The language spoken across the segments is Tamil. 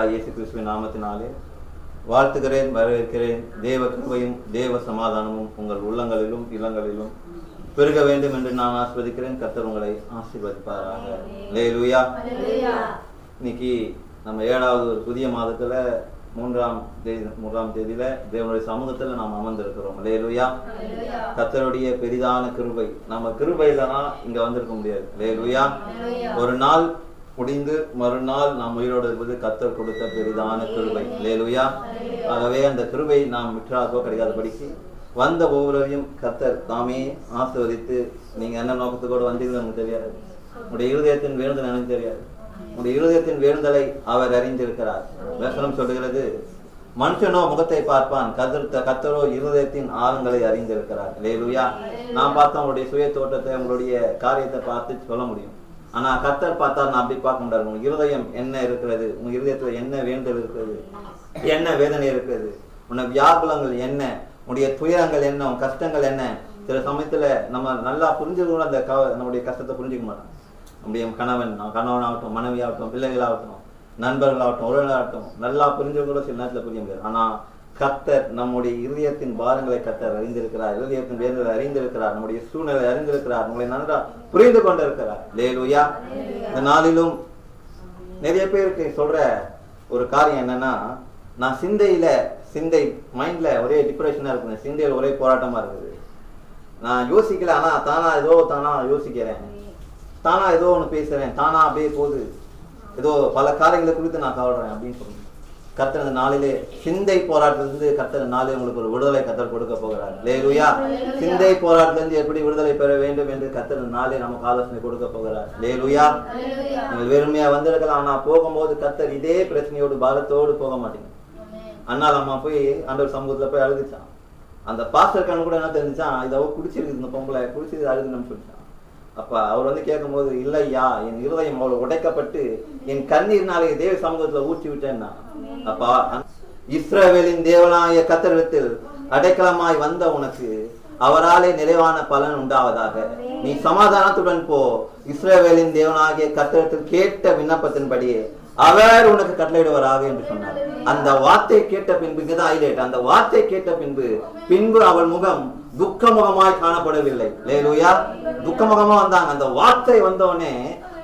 ஆண்டவராய் இயேசு கிறிஸ்துவின் நாமத்தினாலே வாழ்த்துகிறேன் வரவேற்கிறேன். தேவ கிருபையும் தேவ சமாதானமும் உங்கள் உள்ளங்களிலும் இல்லங்களிலும் பெருக வேண்டும் என்று நான் ஆஸ்வதிக்கிறேன். கர்த்தர் உங்களை ஆசீர்வதிப்பாராக. லேலுயா இன்னைக்கு நம்ம ஏழாவது ஒரு புதிய மாதத்துல மூன்றாம் தேதி மூன்றாம் தேதியில தேவனுடைய சமூகத்துல நாம் அமர்ந்திருக்கிறோம். லேலுயா கர்த்தருடைய பெரிதான கிருபை. நம்ம கிருபையில தான் இங்க வந்திருக்க முடியாது. லேலுயா ஒரு நாள் முடிந்து மறுநாள் நாம் உயிரோடு இருப்பது கத்தர் கொடுத்த பெரிதான கிருபை. லேலுயா ஆகவே அந்த கிருபை நாம் விற்றாக்கோ கிடைக்காதபடிக்கு வந்த ஒவ்வொருவரையும் கத்தர் தாமே ஆசிர்வதித்து நீங்க என்ன நோக்கத்துக்கோடு வந்தீங்கன்னு தெரியாது. உங்களுடைய இருதயத்தின் வேண்டுதல் எனக்கு தெரியாது. உங்களுடைய இருதயத்தின் வேண்டுதலை அவர் அறிந்திருக்கிறார். வசனம் சொல்லுகிறது மனுஷனோ முகத்தை பார்ப்பான் கதிர்த்த கத்தரோ இருதயத்தின் ஆழங்களை அறிந்திருக்கிறார். லேலுயா நான் பார்த்தா உங்களுடைய சுய தோட்டத்தை உங்களுடைய காரியத்தை பார்த்து சொல்ல முடியும். ஆனா கத்தர் பார்த்தா நான் அப்படி பார்க்க முடியாது. உங்க இருதயம் என்ன இருக்கிறது? உங்க இருதயத்துல என்ன வேண்டல் இருக்கிறது? என்ன வேதனை இருக்கிறது? உன்னை வியாகுலங்கள் என்ன? உன்னுடைய துயரங்கள் என்ன? உன் கஷ்டங்கள் என்ன? சில சமயத்துல நம்ம நல்லா புரிஞ்சுக்கணும் அந்த க- நம்முடைய கஷ்டத்தை புரிஞ்சுக்க மாட்டோம். நம்முடைய கணவன் கணவனாகட்டும் மனைவியாகட்டும் பிள்ளைகளாகட்டும் நண்பர்களாகட்டும் உறவினராகட்டும் நல்லா புரிஞ்சு கூட சில நேரத்துல புரிய முடியாது. ஆனா கத்தர் நம்முடைய இருதயத்தின் பாரங்களை கத்தர் அறிந்திருக்கிறார். இருதயத்தின் வேதனை அறிந்திருக்கிறார். நம்முடைய சூழ்நிலை அறிந்திருக்கிறார். உங்களை நன்றா புரிந்து கொண்டிருக்கிறார். லேலுயா இந்த நாளிலும் நிறைய பேருக்கு சொல்ற ஒரு காரியம் என்னன்னா நான் சிந்தையில சிந்தை மைண்ட்ல ஒரே டிப்ரெஷனா இருக்குது. சிந்தையில ஒரே போராட்டமா இருக்குது. நான் யோசிக்கல ஆனா தானா ஏதோ தானா யோசிக்கிறேன். தானா ஏதோ ஒண்ணு பேசுறேன். தானா அப்படியே போகுது. ஏதோ பல காரியங்களை குறித்து நான் கவலைறேன் அப்படின்னு சொல்லுங்க. கர்த்தர் இந்த நாளிலே சிந்தை போராட்டத்திலிருந்து கர்த்தர் இந்த நாளில் உங்களுக்கு ஒரு விடுதலை கர்த்தர் கொடுக்க போகிறார். லேலுயா சிந்தை போராட்டத்திலிருந்து எப்படி விடுதலை பெற வேண்டும் என்று கர்த்தர் நாளில் நமக்கு ஆலோசனை கொடுக்க போகிறார். லேலுயா நீங்கள் வெறுமையா வந்திருக்கலாம். ஆனா போகும்போது கர்த்தர் இதே பிரச்சனையோடு பாரத்தோடு போக மாட்டீங்க அண்ணால் அம்மா போய் ஆண்டவர் சமூகத்துல போய் அழுதுச்சான் அந்த பாஸ்டர் கண்ணு கூட என்ன தெரிஞ்சான் இதை குடிச்சிருக்கு இந்த பொம்பளை. குடிச்சது அழுதுன்னு சொல்லிட்டான் அப்போ அவர் வந்து கேட்கும்போது இல்லையா என் இருதயம் அவ்வளவு உடைக்கப்பட்டு என் கண்ணீர்னாலே தேவ சமூகத்தில் ஊற்றி விட்டேன்னா. அப்பா இஸ்ரவேலின் தேவனாய கத்தரிடத்தில் அடைக்கலமாய் வந்த உனக்கு அவராலே நிறைவான பலன் உண்டாவதாக. நீ சமாதானத்துடன் போ. இஸ்ரேவேலின் தேவனாகிய கத்தரிடத்தில் கேட்ட விண்ணப்பத்தின்படியே அவர் உனக்கு கட்டளையிடுவாராக என்று சொன்னார். அந்த வார்த்தை கேட்ட பின்பு இதுதான் ஹைலைட் அந்த வார்த்தை கேட்ட பின்பு பின்பு அவள் முகம் துக்க முகமாய் காணப்படவில்லை. லேலுயா. துக்கமுகமா வந்தாங்க அந்த வார்த்தை வந்தோடனே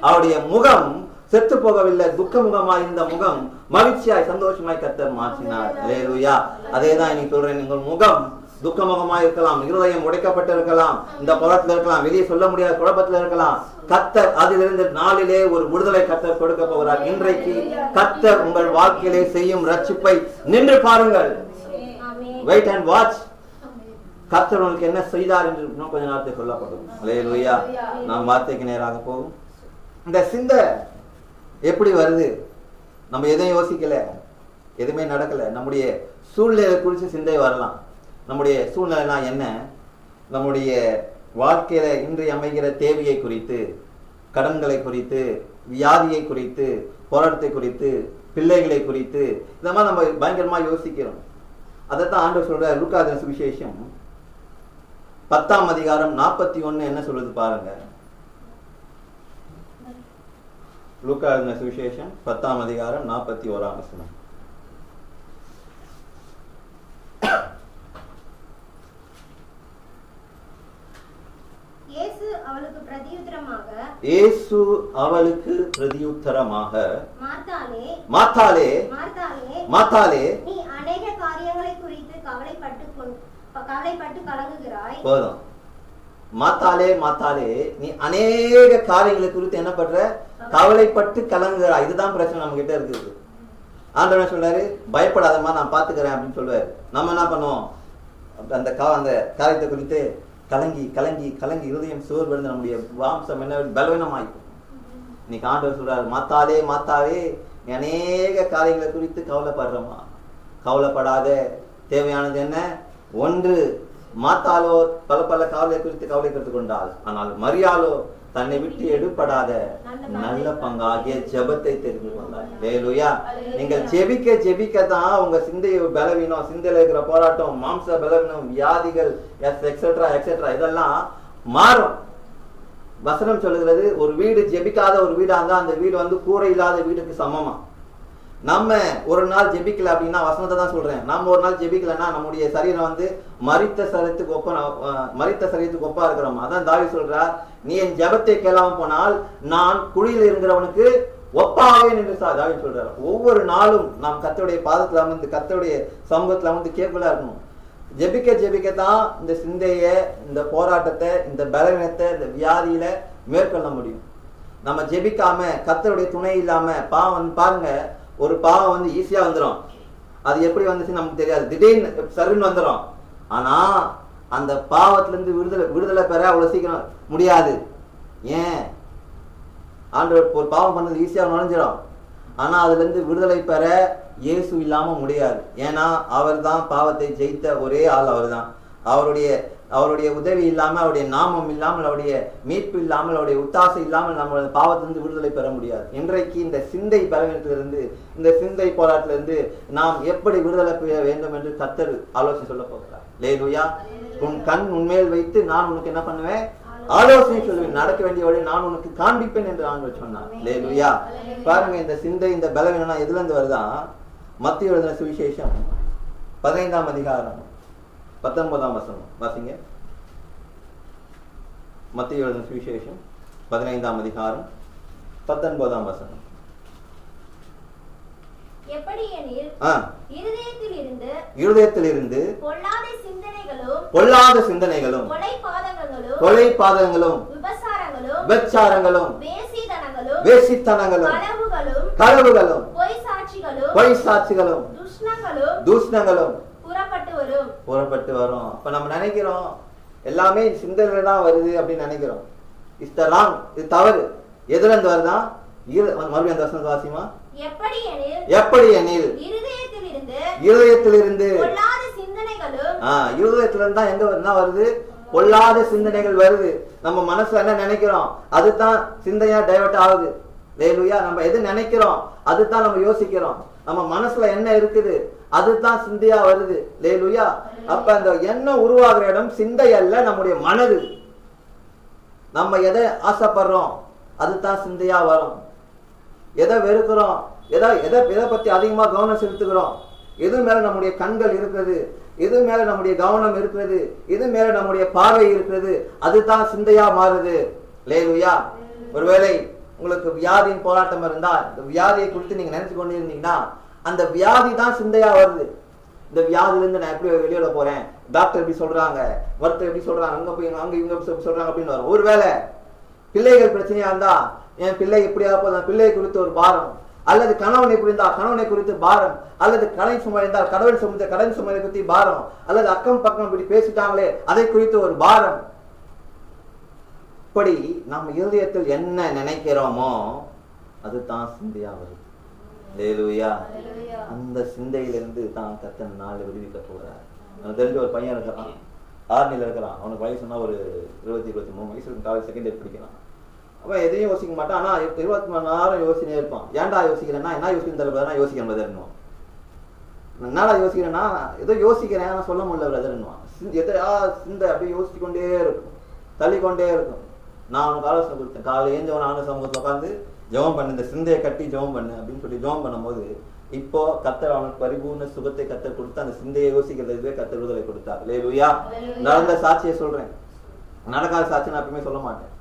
அவருடைய முகம் செத்து போகவில்லை துக்க முகமாய் இந்த முகம் மகிழ்ச்சியாய் சந்தோஷமாய் கத்தர் மாற்றினார். லேலுயா. அதே தான் இன்னைக்கு சொல்றேன். உங்கள் முகம் துக்கமுகமா இருக்கலாம். இருதயம் உடைக்கப்பட்டு இருக்கலாம் இந்த குளத்துல இருக்கலாம். வெளியே சொல்ல முடியாத குழப்பத்துல இருக்கலாம். கத்தர் அதிலிருந்து நாளிலே ஒரு விடுதலை கத்தர் கொடுக்க போகிறார். இன்றைக்கு கத்தர் உங்கள் வாழ்க்கையிலே செய்யும் ரட்சிப்பை நின்று பாருங்கள். வெயிட் அண்ட் வாட்ச் கத்தர் உங்களுக்கு என்ன செய்தார் என்று இன்னும் கொஞ்ச நேரத்தை சொல்லப்படும். அல்லேலூயா நாம் வார்த்தைக்கு நேராக போகும் இந்த சிந்தை எப்படி வருது? நம்ம எதையும் யோசிக்கல. எதுவுமே நடக்கல. நம்முடைய சூழ்நிலை குறித்து சிந்தை வரலாம். நம்முடைய சூழ்நிலைனா என்ன? நம்முடைய வாழ்க்கையில இன்று அமைகிற தேவையை குறித்து கடன்களை குறித்து வியாதியை குறித்து போராட்டத்தை குறித்து பிள்ளைகளை குறித்து இந்த மாதிரி நம்ம பயங்கரமா யோசிக்கிறோம். அதைத்தான் ஆண்டவர் சொல்ற லூக்காதன சுவிசேஷம் பத்தாம் அதிகாரம் நாற்பத்தி ஒண்ணு என்ன சொல்லுது பாருங்க? லூக்காதன சுவிசேஷம் பத்தாம் அதிகாரம் நாற்பத்தி ஓராம் வசனம். இயேசு அவளுக்கு பிரதியுத்தரமாக மாத்தாலே மார்த்தாளே மாத்தாலே நீ அநேக காரியங்களை குறித்து கவலைப்பட்டு கவலைப்பட்டு கலங்குகிறாய். போதும். மாத்தாலே மாத்தாலே நீ அநேக காரியங்களை குறித்து என்ன பண்ற? கவலைப்பட்டு கலங்குறா இதுதான் பிரச்சனை நம்ம கிட்ட இருக்குது. ஆண்டவன் என்ன சொல்றாரு? பயப்படாதம்மா நான் பாத்துக்கிறேன் அப்படின்னு சொல்லுவாரு நம்ம என்ன பண்ணுவோம்? அந்த கா அந்த காரியத்தை குறித்து கலங்கி கலங்கி கலங்கி இருதயம் சோர்வடைந்து நம்முடைய வாம்சம் என்ன பலவீனமாயிக்கும் இன்னைக்கு ஆண்டவர் சொல்றாரு மாத்தாலே மாத்தாவே நீ அநேக காரியங்களை குறித்து கவலைப்படுறமா கவலைப்படாத. தேவையானது என்ன? ஒன்று மாத்தாலோ பல பல கவலை குறித்து கவலை கொண்டாள். ஆனால் மரியாளோ தன்னை விட்டு எடுப்படாத நல்ல பங்காகிய ஜெபத்தை தெரிந்து கொண்டார் லேலுயா நீங்கள் ஜெபிக்க ஜெபிக்க தான் உங்க சிந்தைய பலவீனம் சிந்தையில இருக்கிற போராட்டம் மாம்ச பலவீனம் வியாதிகள் எக்ஸெட்ரா எக்ஸெட்ரா இதெல்லாம் மாறும். வசனம் சொல்லுகிறது ஒரு வீடு ஜெபிக்காத ஒரு வீடா இருந்தா அந்த வீடு வந்து கூரை இல்லாத வீடுக்கு சமமா? நம்ம ஒரு நாள் ஜெபிக்கல அப்படின்னா வசனத்தை தான் சொல்றேன். நம்ம ஒரு நாள் ஜெபிக்கலன்னா நம்முடைய சரீரம் வந்து மறித்த சரீரத்துக்கு ஒப்ப மறித்த சரீரத்துக்கு ஒப்பா இருக்கிறோம். அதான் தாவி சொல்றார் நீ என் ஜெபத்தை கேளாம போனால் நான் குழியில் இருக்கிறவனுக்கு ஒப்பாவேன் என்று சா- தாவி சொல்றார் ஒவ்வொரு நாளும் நாம் கத்தோடைய பாதத்துல அமர்ந்து கத்தோடைய சமூகத்துல அமர்ந்து கேட்கலாம் இருக்கணும். ஜெபிக்க ஜெபிக்க தான் இந்த சிந்தைய இந்த போராட்டத்தை இந்த பலவீனத்தை இந்த வியாதியில மேற்கொள்ள முடியும். நம்ம ஜெபிக்காம கத்தருடைய துணை இல்லாம பாவம் வந்து பாருங்க ஒரு பாவம் வந்து ஈஸியா வந்துடும் அது எப்படி வந்துச்சுன்னு நமக்கு தெரியாது. திடீர்னு சருன்னு வந்துடும் ஆனா அந்த பாவத்துல இருந்து விடுதலை விடுதலை பெற அவ்வளவு சீக்கிரம் முடியாது. ஏன்? ஆண்டவர் ஒரு பாவம் பண்ணது ஈஸியாக நுழைஞ்சிடும் ஆனா அதுல இருந்து விடுதலை பெற இயேசு இல்லாம முடியாது. ஏன்னா அவர் தான் பாவத்தை ஜெயித்த ஒரே ஆள் அவர்தான். அவருடைய அவருடைய உதவி இல்லாமல் அவருடைய நாமம் இல்லாமல் அவருடைய மீட்பு இல்லாமல் அவருடைய உத்தாசை இல்லாமல் நம்ம பாவத்திலிருந்து விடுதலை பெற முடியாது. இன்றைக்கு இந்த சிந்தை பலவீனத்திலிருந்து இந்த சிந்தை போராட்டத்திலிருந்து நாம் எப்படி விடுதலை பெற வேண்டும் என்று கத்தர் ஆலோசனை சொல்ல போகிறார். லேலுயா உன் கண் உண்மையில் வைத்து நான் உனக்கு என்ன பண்ணுவேன்? ஆலோசனை சொல்லுவேன் நடக்க வேண்டிய வழி நான் உனக்கு காண்பிப்பேன் என்று ஆண்கள் சொன்னார். லேலுயா பாருங்க இந்த சிந்தை இந்த பலவீனம் எதுல இருந்து வருதான் மத்திய எழுதின சுவிசேஷம் பதினைந்தாம் அதிகாரம். பத்தொன்பதாம் வசனம். வாசிங்க. மத்திய சுவிசேஷம் பதினைந்தாம் அதிகாரம் பத்தொன்பதாம் வசனம். இருதயத்திலிருந்து பொல்லாத சிந்தனைகளும் கொலை விபசாரங்களும் விபச்சாரங்களும் வேசித்தனங்களும் களவுகளும் பொய் சாட்சிகளும் தூஷணங்களும் புறப்பட்டு வரும். அப்ப நம்ம நினைக்கிறோம் எல்லாமே சிந்தனையில தான் வருது அப்படின்னு நினைக்கிறோம். இஸ் த ராங் இது தவறு. எதுல இருந்து வருதா? இரு- மறுபடியும் அந்த வசனத்தை வாசிமா எப்படி எனில்? இருதயத்திலிருந்து பொல்லாத சிந்தனைகளும் ஆஹ் இருதயத்துல இருந்து தான் எங்க என்ன வருது? பொல்லாத சிந்தனைகள் வருது. நம்ம மனசுல என்ன நினைக்கிறோம்? அதுதான் சிந்தையா டைவர்ட் ஆகுது. லேலுயா நம்ம எது நினைக்கிறோம்? அதுதான் நம்ம யோசிக்கிறோம். நம்ம மனசுல என்ன இருக்குது? அதுதான் சிந்தையா வருது. லேலுயா. அப்ப அந்த எண்ணம் உருவாகிற இடம் சிந்தை அல்ல நம்முடைய மனது. நம்ம எதை ஆசைப்படுறோம்? அதுதான் சிந்தையா வரும். எதை வெறுக்கிறோம்? எதை எதை எதை பத்தி அதிகமா கவனம் செலுத்துகிறோம்? எது மேல நம்முடைய கண்கள் இருக்கிறது? எது மேல நம்முடைய கவனம் இருக்கிறது? எது மேல நம்முடைய பார்வை இருக்கிறது? அதுதான் சிந்தையா மாறுது. லேலுயா. ஒருவேளை உங்களுக்கு வியாதியின் போராட்டம் இருந்தால் இந்த வியாதியை குறித்து நீங்க நினைச்சு கொண்டு இருந்தீங்கன்னா அந்த வியாதி தான் சிந்தையா வருது. இந்த வியாதில இருந்து நான் எப்படி வெளியில போறேன். டாக்டர் எப்படி சொல்றாங்க ஒருத்தர் எப்படி சொல்றாங்க அங்க போய் அங்க இவங்க எப்படி சொல்றாங்க அப்படின்னு வரும். ஒருவேளை பிள்ளைகள் பிரச்சனையா இருந்தா என் பிள்ளை எப்படியா போதும் பிள்ளை குறித்து ஒரு பாரம். அல்லது கணவனை புரிந்தால் கணவனை குறித்து பாரம். அல்லது கடன் சுமை இருந்தால் கடவுள் சுமந்த கடன் சுமையை பத்தி பாரம். அல்லது அக்கம் பக்கம் இப்படி பேசிட்டாங்களே அதை குறித்து ஒரு பாரம். இப்படி நம்ம இருதயத்தில் என்ன நினைக்கிறோமோ அதுதான் சிந்தையா வருது. லேலுயா அந்த சிந்தையிலிருந்து தான் கத்தன் நாள் விடுவிக்க போறார் எனக்கு தெரிஞ்ச ஒரு பையன் இருக்கிறான். ஆர்மியில் இருக்கிறான். அவனுக்கு வயசுனா ஒரு இருபத்தி இருபத்தி மூணு வயசு இருக்கும். காலேஜ் செகண்ட் இயர் படிக்கிறான். அவன் எதையும் யோசிக்க மாட்டான். ஆனா இருபத்தி மணி நேரம் யோசனையே இருப்பான். ஏன்டா யோசிக்கிறேன்னா என்ன யோசிக்கிறேன் தெரியல நான் யோசிக்கிறேன் பிரதர்னுவான் என்னடா யோசிக்கிறேன்னா ஏதோ யோசிக்கிறேன் ஆனா சொல்ல முடியல பிரதர்னுவான் எதையா சிந்தை அப்படியே யோசிச்சு கொண்டே இருக்கும். தள்ளிக்கொண்டே இருக்கும். நான் அவனுக்கு ஆலோசனை கொடுத்தேன் காலையில் ஏஞ்சவன் ஆன சமூகத்தில் உட்காந்து ஜெபம் பண்ணு இந்த சிந்தையை கட்டி ஜெபம் பண்ணு அப்படின்னு சொல்லி ஜெபம் பண்ணும்போது இப்போ கத்தர் அவனுக்கு பரிபூர்ண சுகத்தை கத்தர் கொடுத்து அந்த சிந்தையை யோசிக்கிறதுவே கத்தர் விடுதலை கொடுத்தார். லேலுயா நடந்த சாட்சியை சொல்றேன். நடக்காத சாட்சி நான் எப்பவுமே சொல்ல மாட்டேன்.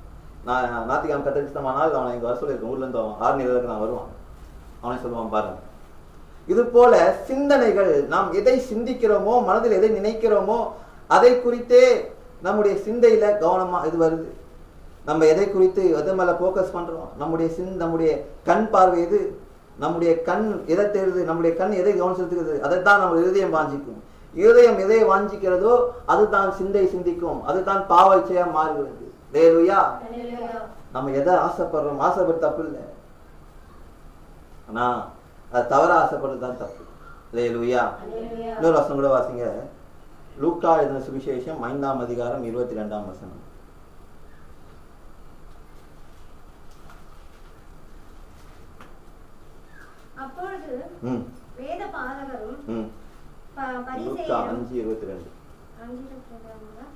நான் நாத்திகாம் கத்தர் இஷ்டமானால் அவனை இங்க வர சொல்லியிருக்கேன். ஊர்ல இருந்து அவன் ஆறு நிலைக்கு நான் வருவான். அவனை சொல்லுவான் பாருங்க. இது போல சிந்தனைகள் நாம் எதை சிந்திக்கிறோமோ மனதில் எதை நினைக்கிறோமோ அதை குறித்தே நம்முடைய சிந்தையில கவனமா இது வருது. நம்ம எதை குறித்து எது மேல ஃபோக்கஸ் பண்றோம்? நம்முடைய சிந் நம்முடைய கண் பார்வை எது? நம்முடைய கண் எதை தேடுது? நம்முடைய கண் எதை கவனம் செலுத்துகிறது அதைத்தான் நம்ம இருதயம் வாஞ்சிக்கும். இருதயம் எதை வாஞ்சிக்கிறதோ அதுதான் சிந்தை சிந்திக்கும். அதுதான் பாவ இச்சையா மாறுகிறது. லேலுயா நம்ம எதை ஆசைப்படுறோம்? ஆசைப்பட தப்பு இல்லை. ஆனா அது தவற ஆசைப்படுறது தான் தப்பு. லேலுயா இன்னொரு வசனம் கூட வாசிங்க. லூக்கா எழுதின சுவிசேஷம் ஐந்தாம் அதிகாரம் இருபத்தி ரெண்டாம் வசனம். வேத பாதகரும் அஞ்சு இருபத்தி ரெண்டு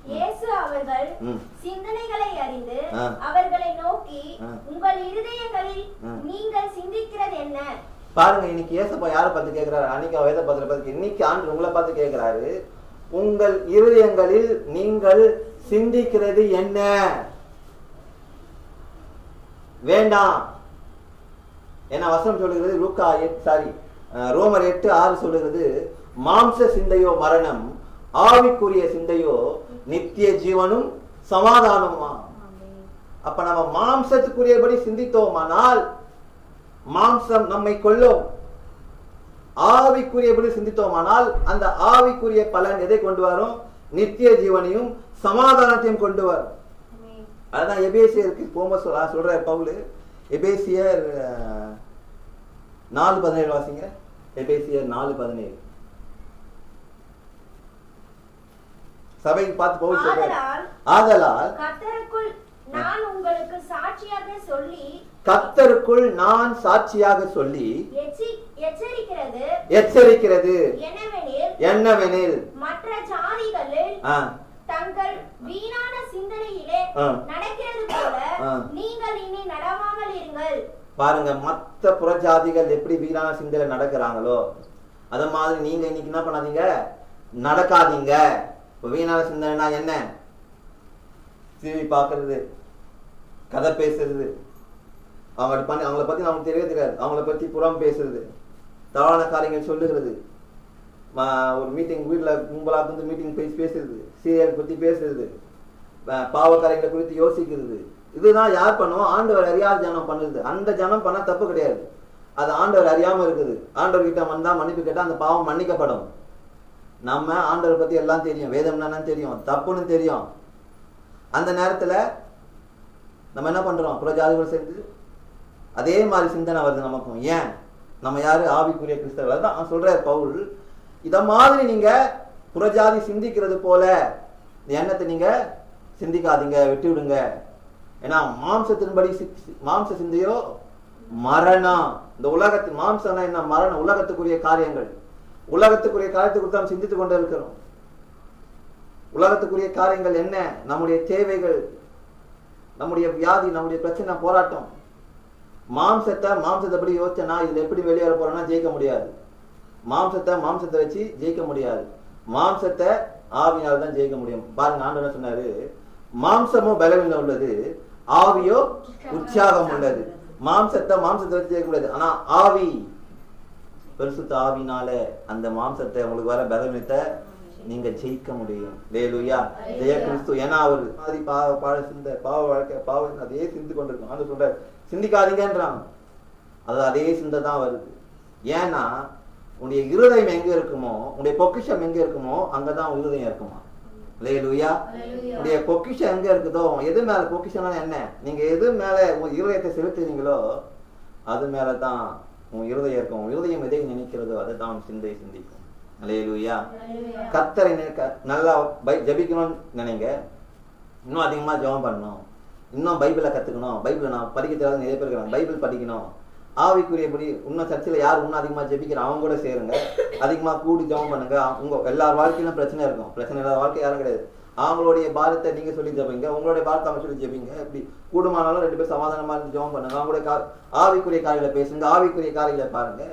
இயேசு அவர்கள் ம் சிந்தனைகளை அறிந்து ஆ. அவர்களை நோக்கி ஆ. உங்கள் இருதயங்களில். நீங்கள் சிந்திக்கிறது என்ன பாருங்க இன்னைக்கு ஏசப்பா யாரை பார்த்து கேட்கிறாரு அன்னைக்கு வேத பத்திர பார்த்து இன்னைக்கு ஆண்டு உங்களை பார்த்து கேட்கிறாரு உங்கள் இருதயங்களில் நீங்கள் சிந்திக்கிறது என்ன வேண்டாம் என்ன வசனம் சொல்லுகிறது லூக்கா சாரி ரோமர் எட்டு ஆறு சொல்லுகிறது மாம்ச சிந்தையோ மரணம் ஆவிக்குரிய சிந்தையோ நித்திய ஜீவனும் சமாதானமா அப்ப நம்ம மாம்சத்துக்குரியபடி சிந்தித்தோமானால் மாம்சம் நம்மை கொள்ளும் ஆவிக்குரியபடி சிந்தித்தோமானால் அந்த ஆவிக்குரிய பலன் எதை கொண்டு வரும்? நித்திய ஜீவனையும் சமாதானத்தையும் கொண்டு வரும். அதுதான் எபேசியருக்கு போம சொல்ற சொல்ற பவுல். எபேசியர் நாலு பதினேழு வாசிங்க. எபேசியர் நாலு பதினேழு. சபைக்கு பார்த்து பவுல் சொல்றாரு. ஆதலால் கர்த்தருக்குள் நான் உங்களுக்கு சாட்சியாக சொல்லி கத்தருக்குள் நான் சாட்சியாக சொல்லி எச்சி- எச்சரிக்கிறது. எச்சரிக்கிறது. என்னவெனில் என்னவெனில்? மற்ற ஜாதிகளில் தங்கள் வீணான சிந்தனையிலே. நடக்கிறது போல. நீங்கள் இனி நடவாமல் இருங்கள். பாருங்க மற்ற புறஜாதிகள் எப்படி வீணான சிந்தையில நடக்கிறாங்களோ அது மாதிரி நீங்க இன்னைக்கு என்ன பண்ணாதீங்க? நடக்காதீங்க. இப்போ வீணான சிந்தனைனா என்ன? டிவி பார்க்கறது கதை பேசுறது. அவங்க பண்ணி அவங்கள பத்தி நமக்கு தெரியவே தெரியாது. அவங்கள பத்தி புறம் பேசுறது. தவறான காரியங்கள் சொல்லுகிறது. ஒரு மீட்டிங் வீட்டில் கும்பலாக வந்து மீட்டிங் பேசி பேசுறது சீரியல் பத்தி பேசுறது பாவக்காரங்களை பாவ காரியங்களை குறித்து யோசிக்கிறது. இதுதான் யார் பண்ணுவோம்? ஆண்டவர் அறியாத ஜனம் பண்ணுது. அந்த ஜனம் பண்ண தப்பு கிடையாது. அது ஆண்டவர் அறியாம இருக்குது. ஆண்டவர் கிட்ட வந்தா மன்னிப்பு கேட்டால் அந்த பாவம் மன்னிக்கப்படும். நம்ம ஆண்டவர் பத்தி எல்லாம் தெரியும். வேதம் என்னன்னு தெரியும். தப்புன்னு தெரியும். அந்த நேரத்துல நம்ம என்ன பண்றோம்? புறஜாதிகள் சேர்ந்து அதே மாதிரி சிந்தனை வருது நமக்கும். ஏன்? நம்ம யாரு? ஆவிக்குரிய கிறிஸ்தவர்கள். தான் சொல்ற பவுல். இத மாதிரி நீங்க புறஜாதி சிந்திக்கிறது போல இந்த எண்ணத்தை நீங்க சிந்திக்காதீங்க விட்டு விடுங்க ஏன்னா மாம்சத்தின்படி சி- மாம்ச சிந்தையோ மரணம் இந்த உலகத்து மாம்சம்னா என்ன? மரணம் உலகத்துக்குரிய காரியங்கள். உலகத்துக்குரிய காரியத்தை குறித்து நாம் சிந்தித்துக் கொண்டு இருக்கிறோம் உலகத்துக்குரிய காரியங்கள் என்ன? நம்முடைய தேவைகள் நம்முடைய வியாதி நம்முடைய பிரச்சனை போராட்டம். மாம்சத்தை மாம்சத்தை எப்படி யோசிச்சனா இதுல எப்படி வெளியேற போறோம்னா ஜெயிக்க முடியாது. மாம்சத்தை மாம்சத்தை வச்சு ஜெயிக்க முடியாது. மாம்சத்தை ஆவியால் தான் ஜெயிக்க முடியும். பாருங்க ஆண்டு என்ன சொன்னாரு? மாம்சமும் பலவீனம் உள்ளது. ஆவியோ உற்சாகம் உள்ளது. மாம்சத்தை மாம்சத்தை வச்சு ஜெயிக்க முடியாது ஆனா ஆவி. பரிசுத்த ஆவினால அந்த மாம்சத்தை உங்களுக்கு வர பலவீனத்தை நீங்க ஜெயிக்க முடியும். லேலுயா ஜெய கிறிஸ்து. ஏன்னா அவர் பாதி பாவ பாழ சிந்த பாவ வாழ்க்கை பாவ அதே சிந்து கொண்டிருக்கும். ஆண்டு சொல்றாரு சிந்திக்காதீங்கன்றாங்க அது அதே சிந்தை தான் வருது. ஏன்னா உன்னுடைய இருதயம் எங்க இருக்குமோ உன்னுடைய பொக்கிஷம் எங்க இருக்குமோ அங்கதான் இருதயம் இருக்குமா? லேலுயா உடைய பொக்கிஷம் எங்க இருக்குதோ எது மேல பொக்கிஷம்னா என்ன? நீங்க எது மேல உங்க இருதயத்தை செலுத்துறீங்களோ அது மேலதான் உன் இருதயம் இருக்கும். இருதயம் எதை நினைக்கிறதோ அதை தான் சிந்தை சிந்திக்கும் அலையலுயா கத்தரை நல்லா பை ஜபிக்கணும்னு நினைங்க. இன்னும் அதிகமா ஜெபம் பண்ணணும். இன்னும் பைபிளை கத்துக்கணும். பைபிளை நான் படிக்க தெரியாத நிறைய பேர் பைபிள் படிக்கணும். ஆவிக்குரியபடி இன்னும் சர்ச்சில் யார் இன்னும் அதிகமாக ஜெபிக்கிறோம் அவங்க கூட சேருங்க. அதிகமாக கூடி ஜெபம் பண்ணுங்க. உங்க எல்லார் வாழ்க்கையிலும் பிரச்சனை இருக்கும். பிரச்சனை இல்லாத வாழ்க்கை யாரும் கிடையாது. அவங்களுடைய பாரத்தை நீங்க சொல்லி ஜபிங்க. உங்களுடைய பாரத்தை அவங்க சொல்லி ஜெபிங்க. இப்படி கூடுமானாலும் ரெண்டு பேரும் சமாதானமா இருந்து ஜெபம் பண்ணுங்க. அவங்களுடைய கா ஆவிக்குரிய காரியங்களை பேசுங்க. ஆவிக்குரிய காரியங்களை பாருங்க.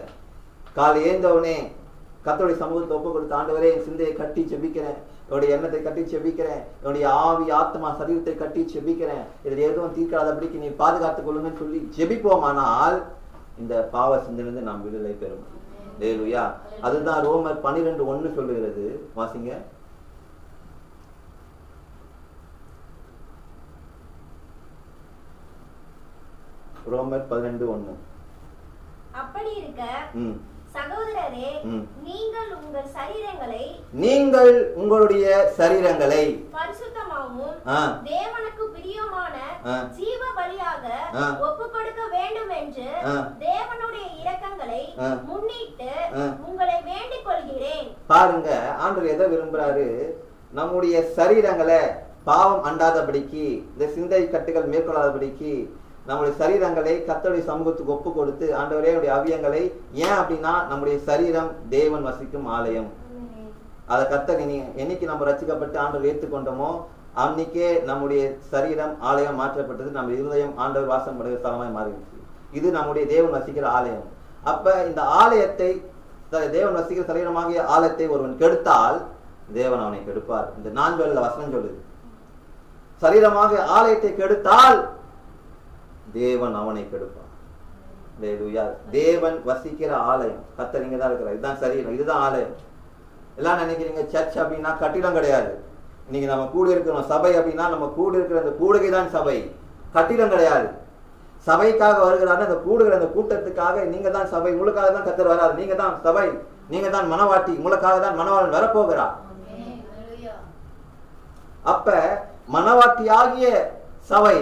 காலை ஏந்தவனே கத்தோடைய சமூகத்தை ஒப்பு கொடுத்த ஆண்டவரே என் சிந்தையை கட்டி செபிக்கிறேன் என்னுடைய எண்ணத்தை கட்டி செபிக்கிறேன் என்னுடைய ஆவி ஆத்மா சரீரத்தை கட்டி செபிக்கிறேன் இதில் எதுவும் தீர்க்காதபடிக்கு நீ பாதுகாத்துக் கொள்ளுங்கன்னு சொல்லி ஜெபிப்போமானால் இந்த பாவ சிந்தையிலிருந்து நாம் விடுதலை பெறும். லேலுயா அதுதான் ரோமர் பனிரெண்டு ஒண்ணு சொல்லுகிறது. வாசிங்க. ரோமர் பதிரெண்டு ஒண்ணு அப்படி இருக்க சகோதரரே. நீங்கள் உங்கள் சரீரங்களை நீங்கள் உங்களுடைய சரீரங்களை பரிசுத்தமாகவும் ஆ. ஜீவ ஆ. ஒப்பு கொடுக்க வேண்டும் என்று. தேவனுடைய இரக்கங்களை. முன்னிட்டு. உங்களை வேண்டிக் கொள்கிறேன் பாருங்க ஆண்டவர் எதை விரும்புறாரு நம்முடைய சரீரங்களை பாவம் அண்டாதபடிக்கு இந்த சிந்தை கட்டுகள் மேற்கொள்ளாதபடிக்கு நம்முடைய சரீரங்களை கர்த்தருடைய சமூகத்துக்கு ஒப்பு கொடுத்து ஆண்டவரே அவியங்களை ஏன் அப்படின்னா நம்முடைய சரீரம் தேவன் வசிக்கும் ஆலயம் அதை கத்தர் இனி என்னைக்கு நம்ம ரசிக்கப்பட்டு ஆண்டவர் ஏற்றுக்கொண்டோமோ அன்னைக்கே நம்முடைய சரீரம் ஆலயம் மாற்றப்பட்டது. நம்ம இருதயம் ஆண்டவர் வாசம் உடைய ஸ்தலமாய் மாறிடுச்சு இது நம்முடைய தேவன் வசிக்கிற ஆலயம். அப்ப இந்த ஆலயத்தை தேவன் வசிக்கிற சரீரமாகிய ஆலயத்தை ஒருவன் கெடுத்தால் தேவன் அவனை கெடுப்பார். இந்த நான்கு வசனம் சொல்லுது. சரீரமாக ஆலயத்தை கெடுத்தால் தேவன் அவனை கெடுப்பார். தேவன் வசிக்கிற ஆலயம். கத்தர் இங்க தான் இருக்கிறார். இதுதான் சரீரம். இதுதான் ஆலயம். எல்லாம் நினைக்கிறீங்க சர்ச் அப்படின்னா கட்டிடம் கிடையாது. இன்னைக்கு நம்ம கூட இருக்கிறோம் சபை அப்படின்னா நம்ம கூட இருக்கிற அந்த கூடுகை தான் சபை. கட்டிடம் கிடையாது. சபைக்காக வருகிறாரு அந்த கூடுகிற அந்த கூட்டத்துக்காக நீங்க தான் சபை. உங்களுக்காக தான் கத்தர் வராது நீங்க தான் சபை. நீங்க தான் மனவாட்டி. உங்களுக்காக தான் மனவாளன் வரப்போகிறார். அப்ப மனவாட்டியாகிய சபை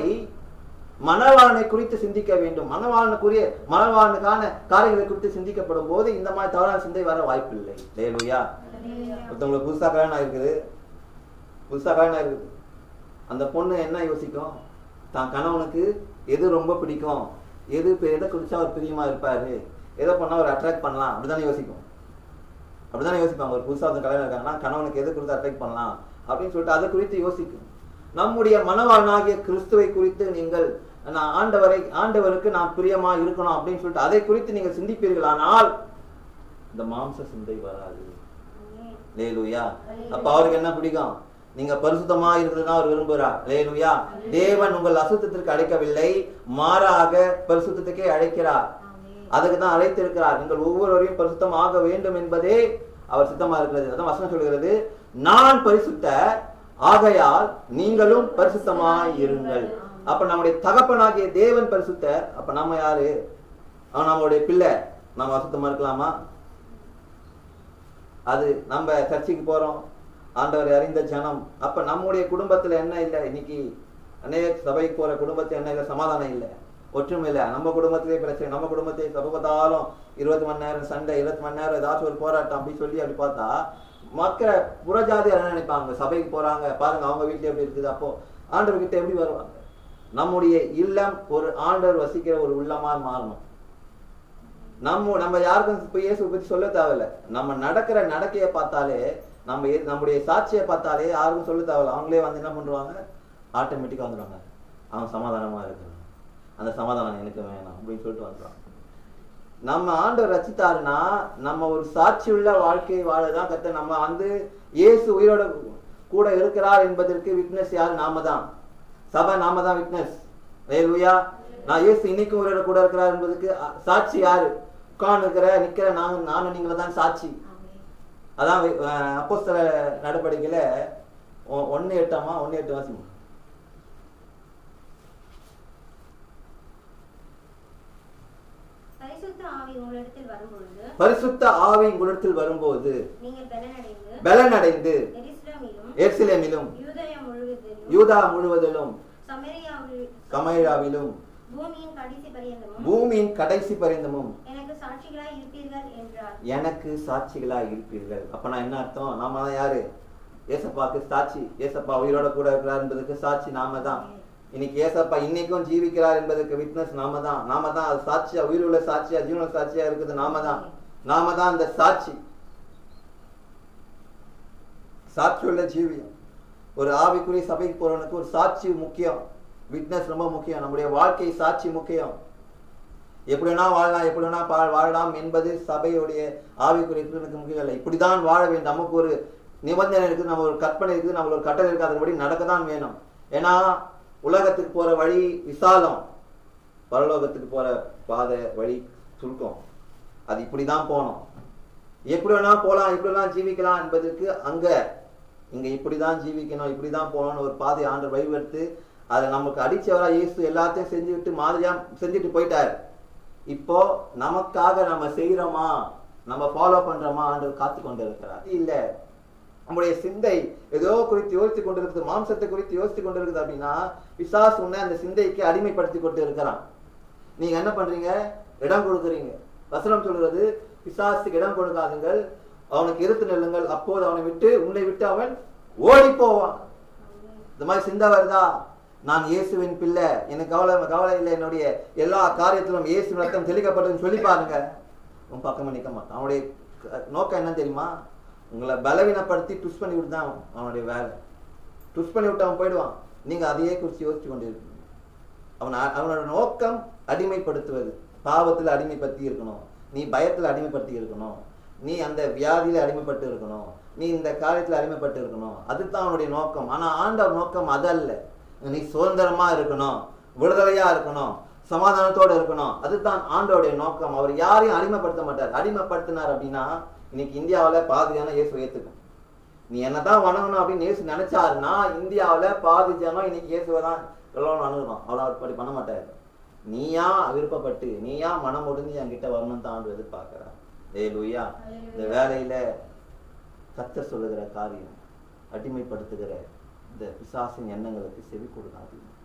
மனவாளனை குறித்து சிந்திக்க வேண்டும். மணவாளனுக்குரிய மணவாளனுக்கான காரியங்களை குறித்து சிந்திக்கப்படும் போது இந்த மாதிரி தவறான சிந்தை வர வாய்ப்பில்லை. லேலுயா. ஒருத்தவங்களுக்கு புதுசா கல்யாணம் இருக்குது புதுசா கல்யாணம் இருக்குது அந்த பொண்ணு என்ன யோசிக்கும்? தான் கணவனுக்கு எது ரொம்ப பிடிக்கும்? எது எதை குடிச்சா அவர் பிரியமா இருப்பாரு? எதை பண்ணா அவர் அட்ராக்ட் பண்ணலாம்? அப்படிதானே யோசிக்கும். அப்படிதானே யோசிப்பாங்க. ஒரு புதுசா வந்து கல்யாணம் இருக்காங்கன்னா கணவனுக்கு எது கொடுத்து அட்ராக்ட் பண்ணலாம்? அப்படின்னு சொல்லிட்டு அதை குறித்து யோசிக்கும். நம்முடைய மனவாளனாகிய கிறிஸ்துவை குறித்து நீங்கள் நான் ஆண்டவரை ஆண்டவருக்கு நான் பிரியமா இருக்கணும் அப்படின்னு சொல்லிட்டு அதை குறித்து நீங்கள் சிந்திப்பீர்களானால் இந்த மாம்ச சிந்தை வராது. லேலுயா அப்ப அவருக்கு என்ன பிடிக்கும்? நீங்க பரிசுத்தமா இருக்கிறது அவர் விரும்புகிறார். லேலுயா தேவன் உங்கள் அசுத்தத்திற்கு அழைக்கவில்லை மாறாக பரிசுத்தத்துக்கே அழைக்கிறார். அதுக்கு தான் அழைத்திருக்கிறார். நீங்கள் ஒவ்வொருவரையும் பரிசுத்தம் ஆக வேண்டும் என்பதே அவர் சித்தமா இருக்கிறது. அதான் வசனம் சொல்கிறது நான் பரிசுத்த ஆகையால் நீங்களும் பரிசுத்தமாய் இருங்கள். அப்ப நம்முடைய தகப்பனாகிய தேவன் பரிசுத்த அப்ப நம்ம யாரு? நம்மளுடைய பிள்ளை. நம்ம அசுத்தமா இருக்கலாமா? அது நம்ம சர்ச்சைக்கு போறோம். ஆண்டவரை அறிந்த ஜனம். அப்ப நம்முடைய குடும்பத்துல என்ன இல்லை? இன்னைக்கு அநேக சபைக்கு போற குடும்பத்துல என்ன இல்லை? சமாதானம் இல்லை. ஒற்றுமை இல்லை. நம்ம குடும்பத்திலே பிரச்சனை. நம்ம குடும்பத்தை சபை இருபது மணி நேரம் சண்டை இருபத்தி மணி நேரம் ஏதாச்சும் ஒரு போராட்டம் அப்படி சொல்லி அப்படி பார்த்தா மக்கள் புறஜாதி என்ன நினைப்பாங்க? சபைக்கு போறாங்க. பாருங்க அவங்க வீட்டுல எப்படி இருக்குது? அப்போ ஆண்டவர் கிட்ட எப்படி வருவாங்க? நம்முடைய இல்லம் ஒரு ஆண்டவர் வசிக்கிற ஒரு உள்ளமா மாறணும். நம்ம நம்ம யாருக்கும் இயேசு பத்தி சொல்ல தேவையில்ல. நம்ம நடக்கிற நடக்கையை பார்த்தாலே நம்ம நம்முடைய சாட்சியை பார்த்தாலே யாருக்கும் சொல்ல தேவையில்ல. அவங்களே வந்து என்ன பண்ணுவாங்க? ஆட்டோமேட்டிக்காக வந்துடுவாங்க. அவன் சமாதானமாக இருக்கிறான். அந்த சமாதானம் எனக்கு வேணாம் அப்படின்னு சொல்லிட்டு வந்துடுவான் நம்ம ஆண்டவர் ரசித்தாருன்னா நம்ம ஒரு சாட்சி உள்ள வாழ்க்கை வாழதான் கத்த நம்ம வந்து இயேசு உயிரோட கூட இருக்கிறார் என்பதற்கு விட்னஸ் யார்? நாம தான் சபை நாம தான் விட்னஸ் வேலுயா நான் இயேசு இன்னைக்கும் உயிரோட கூட இருக்கிறார் என்பதுக்கு சாட்சி யாரு? உட்கார்ந்து இருக்கிற நிக்கிற நாங்க நானும் நீங்களும் தான் சாட்சி. அதான் அப்போஸ்தல நடவடிக்கையில ஒ- ஒண்ணு எட்டாமா ஒண்ணு எட்டு வாசிமா? பரிசுத்த ஆவி உங்களிடத்தில் வரும்போது பலனடைந்து எருசலேமிலும் யூதா முழுவதிலும் சமரியாவில் கமைராவிலும் பூமியின் கடைசி பரியந்தமும் பரிந்தமும் எனக்கு சாட்சிகளா இருப்பீர்கள் அப்ப நான் என்ன அர்த்தம்? நாம தான் யாரு? ஏசப்பாக்கு சாட்சி. ஏசப்பா உயிரோட கூட இருக்கிறார் என்பதற்கு சாட்சி நாம தான். இன்னைக்கு ஏசப்பா இன்னைக்கும் ஜீவிக்கிறார் என்பதற்கு விட்னஸ் நாம தான். நாம தான் அது சாட்சியா உயிருள்ள சாட்சியா ஜீவன சாட்சியா இருக்குது நாம தான். நாம தான் அந்த சாட்சி. சாட்சியுள்ள ஜீவியம். ஒரு ஆவிக்குரிய சபைக்கு போறவனுக்கு ஒரு சாட்சி முக்கியம். விட்னஸ் ரொம்ப முக்கியம். நம்முடைய வாழ்க்கை சாட்சி முக்கியம். எப்படி வேணா வாழலாம் எப்படி வேணா பா- வாழலாம் என்பது சபையுடைய ஆவிக்குரிய எனக்கு முக்கியம் இல்லை இப்படி தான் வாழ வேண்டும். நமக்கு ஒரு நிபந்தனை இருக்குது நம்ம ஒரு கற்பனை இருக்குது நம்ம ஒரு கட்டளை இருக்குது. அதன்படி நடக்க தான் வேணும். ஏன்னா உலகத்துக்கு போகிற வழி விசாலம். பரலோகத்துக்கு போகிற பாதை வழி சுருக்கம். அது இப்படி தான் போகணும். எப்படி வேணா போகலாம் எப்படி வேணா ஜீவிக்கலாம் என்பதற்கு அங்கே இங்கே இப்படி தான் ஜீவிக்கணும் இப்படி தான் போகணும்னு ஒரு பாதை ஆண்டு வழிபடுத்து அதை நமக்கு அடித்தவராக இயேசு எல்லாத்தையும் செஞ்சு விட்டு செஞ்சுட்டு போயிட்டார். இப்போ நமக்காக நம்ம செய்கிறோமா நம்ம ஃபாலோ பண்ணுறோமா என்று காத்து கொண்டிருக்கிறார். இல்லை நம்முடைய சிந்தை ஏதோ குறித்து யோசித்து கொண்டிருக்குது மாம்சத்தை குறித்து யோசித்து கொண்டிருக்குது அப்படின்னா விசாஸ் உன்னை அந்த சிந்தைக்கு அடிமைப்படுத்தி கொண்டு இருக்கிறான். நீங்கள் என்ன பண்ணுறீங்க இடம் கொடுக்குறீங்க. வசனம் சொல்கிறது விசாசுக்கு இடம் கொடுக்காதுங்கள் அவனுக்கு இருத்து நெல்லுங்கள். அப்போது அவனை விட்டு உன்னை விட்டு அவன் ஓடி போவான். இந்த மாதிரி சிந்தை வருதா? நான் இயேசுவின் பிள்ளை. எனக்கு கவலை கவலை இல்லை. என்னுடைய எல்லா காரியத்திலும் இயேசு ரத்தம் தெளிக்கப்பட்டதுன்னு சொல்லி பாருங்க. உன் பக்கமா நிற்க மாட்டான். அவனுடைய க- நோக்கம் என்ன தெரியுமா? உங்களை பலவீனப்படுத்தி டுஷ் பண்ணி விட்டு தான் அவனுடைய வேலை. டுஷ் பண்ணி விட்டு அவன் போயிடுவான். நீங்கள் அதையே குறித்து யோசிச்சு கொண்டு இருக்கீங்க அவன் அவனோட நோக்கம் அடிமைப்படுத்துவது. பாவத்தில் அடிமைப்படுத்தி இருக்கணும். நீ பயத்தில் அடிமைப்படுத்தி இருக்கணும். நீ அந்த வியாதியில் அடிமைப்பட்டு இருக்கணும். நீ இந்த காரியத்தில் அடிமைப்பட்டு இருக்கணும். அதுதான் அவனுடைய நோக்கம். ஆனால் ஆண்டவர் நோக்கம் அதல்ல. நீ சுதந்திரமா இருக்கணும் விடுதலையா இருக்கணும் சமாதானத்தோட இருக்கணும். அதுதான் ஆண்டோடைய நோக்கம். அவர் யாரையும் அடிமைப்படுத்த மாட்டார். அடிமைப்படுத்தினார் அப்படின்னா இன்னைக்கு இந்தியாவுல பாதியான இயேசு ஏற்றுக்கும் நீ என்னதான் வணங்கணும் அப்படின்னு இயேசு நினைச்சாருன்னா இந்தியாவில் பாதி ஜனம் இன்னைக்கு இயேசுவை தான் எல்லாம் அணுகணும் அவ்வளோ அப்படி பண்ண மாட்டாரு. நீயா விருப்பப்பட்டு நீயா மனம் முடிஞ்சு என்கிட்ட வரணும் தான் ஆண்டு எதிர்பார்க்கிறா ஏ லூயா இந்த வேலையில கத்த சொல்லுகிற காரியம் அடிமைப்படுத்துகிற இந்த பிசாசின் எண்ணங்களுக்கு செவி கொடுக்காதீங்க